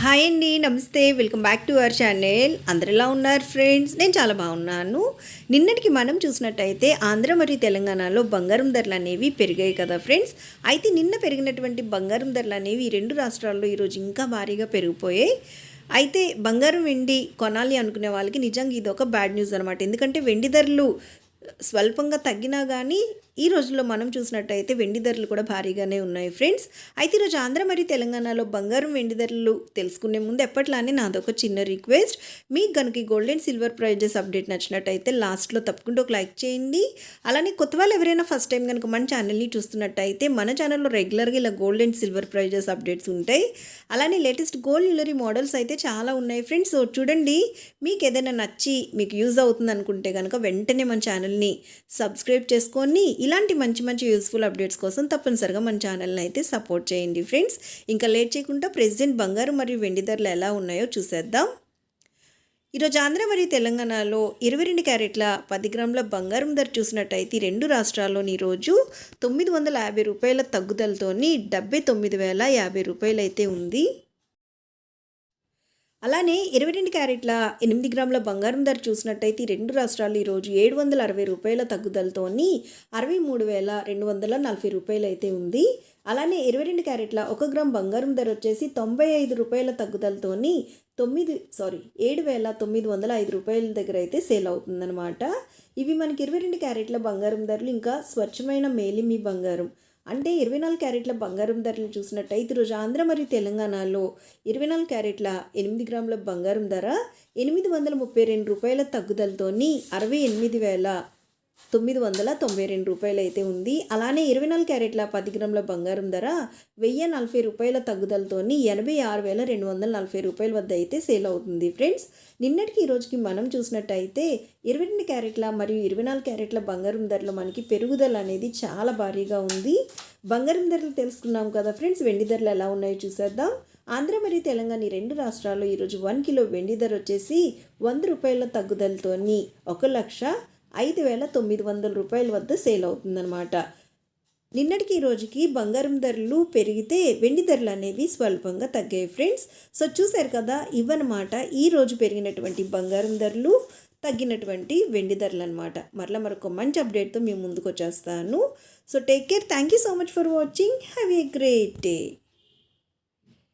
Hi అండి నమస్తే. Welcome back to our channel అందరిలా ఉన్నారు ఫ్రెండ్స్ నేను చాలా బాగున్నాను. నిన్నటికి మనం చూసినట్టయితే ఆంధ్ర మరియు తెలంగాణలో బంగారం ధరలు అనేవి పెరిగాయి కదా ఫ్రెండ్స్ అయితే నిన్న పెరిగినటువంటి బంగారం ధరలు అనేవి ఈ రెండు రాష్ట్రాల్లో ఈరోజు ఇంకా భారీగా పెరిగిపోయాయి. అయితే బంగారం వెండి కొనాలి అనుకునే వాళ్ళకి నిజంగా ఇది ఒక బ్యాడ్ న్యూస్ అనమాట ఎందుకంటే వెండి ధరలు స్వల్పంగా తగ్గినా కానీ ఈ రోజుల్లో మనం చూసినట్టయితే వెండి ధరలు కూడా భారీగానే ఉన్నాయి ఫ్రెండ్స్. అయితే ఈరోజు ఆంధ్ర మరియు తెలంగాణలో బంగారం వెండి ధరలు తెలుసుకునే ముందు ఎప్పట్లానే నాదొక చిన్న రిక్వెస్ట్. మీకు కనుక gold and silver prices update నచ్చినట్టయితే లాస్ట్లో తప్పకుండా ఒక లైక్ చేయండి. అలానే కొత్త వాళ్ళు ఎవరైనా ఫస్ట్ టైం కనుక మన ఛానల్ని చూస్తున్నట్టయితే మన ఛానల్లో రెగ్యులర్గా ఇలా gold and silver prices updates ఉంటాయి. అలానే లేటెస్ట్ గోల్డ్ జ్యువెలరీ మోడల్స్ అయితే చాలా ఉన్నాయి ఫ్రెండ్స్. సో చూడండి మీకు ఏదైనా నచ్చి మీకు యూజ్ అవుతుంది అనుకుంటే కనుక వెంటనే మన ఛానల్ ఛానల్ని సబ్స్క్రైబ్ చేసుకొని ఇలాంటి మంచి మంచి యూస్ఫుల్ అప్డేట్స్ కోసం తప్పనిసరిగా మన ఛానల్ని అయితే సపోర్ట్ చేయండి ఫ్రెండ్స్. ఇంకా లేట్ చేయకుండా ప్రెసిడెంట్ బంగారు మరియు వెండి ధరలు ఎలా ఉన్నాయో చూసేద్దాం. ఈరోజు ఆంధ్ర మరియు తెలంగాణలో ఇరవై రెండు క్యారెట్ల పది గ్రాముల బంగారం ధర చూసినట్టయితే రెండు రాష్ట్రాల్లోని ఈరోజు తొమ్మిది వందల యాభై రూపాయల తగ్గుదలతోని డెబ్బై తొమ్మిది వేల యాభై రూపాయలు అయితే ఉంది. అలానే ఇరవై రెండు క్యారెట్ల ఎనిమిది గ్రాముల బంగారం ధర చూసినట్టయితే రెండు రాష్ట్రాలు ఈరోజు ఏడు వందల అరవై రూపాయల తగ్గుదలతోని అరవై మూడు వేల రెండు వందల నలభై రూపాయలు అయితే ఉంది. అలానే ఇరవై రెండు క్యారెట్ల ఒక గ్రామ్ బంగారం ధర వచ్చేసి తొంభై ఐదు రూపాయల తగ్గుదలతోని తొమ్మిది సారీ ఏడు వేల తొమ్మిది వందల ఐదు రూపాయల దగ్గర అయితే సేల్ అవుతుందన్నమాట. ఇవి మనకి ఇరవై రెండు క్యారెట్ల బంగారం ధరలు ఇంకా స్వచ్ఛమైన మేలిమి బంగారం. అంటే ఇరవై నాలుగు క్యారెట్ల బంగారం ధరలు చూసినట్టయితే ఈరోజు ఆంధ్ర మరియు తెలంగాణలో ఇరవై నాలుగు క్యారెట్ల ఎనిమిది గ్రాముల బంగారం ధర ఎనిమిది వందల ముప్పై రెండు రూపాయల తగ్గుదలతోని అరవై ఎనిమిది వేల తొమ్మిది వందల తొంభై రెండు రూపాయలు అయితే ఉంది. అలానే ఇరవై నాలుగు క్యారెట్ల పది గ్రాముల బంగారం ధర వెయ్యి నలభై రూపాయల తగ్గుదలతోని ఎనభై ఆరు వేల రెండు వందల నలభై రూపాయల వద్ద అయితే సేల్ అవుతుంది ఫ్రెండ్స్. నిన్నటికి ఈ రోజుకి మనం చూసినట్టయితే ఇరవై రెండు క్యారెట్ల మరియు ఇరవై నాలుగు క్యారెట్ల బంగారం ధరలో మనకి పెరుగుదల అనేది చాలా భారీగా ఉంది. బంగారం ధరలు తెలుసుకున్నాం కదా ఫ్రెండ్స్ వెండి ధరలు ఎలా ఉన్నాయో చూసేద్దాం. ఆంధ్ర మరియు తెలంగాణ ఈ రెండు రాష్ట్రాల్లో ఈరోజు వన్ కిలో వెండి ధర వచ్చేసి వంద రూపాయల తగ్గుదలతోని ఒక లక్ష ఐదు వేల తొమ్మిది వందల రూపాయల వద్ద సేల్ అవుతుందన్నమాట. నిన్నటికి ఈ రోజుకి బంగారం ధరలు పెరిగితే వెండి ధరలు అనేవి స్వల్పంగా తగ్గాయి ఫ్రెండ్స్. సో చూశారు కదా ఇవన్నమాట ఈ రోజు పెరిగినటువంటి బంగారం ధరలు తగ్గినటువంటి వెండి ధరలు అనమాట మరలా మరొక మంచి అప్డేట్తో మేము ముందుకు వచ్చేస్తాను. So take care thank you so much for watching have a great day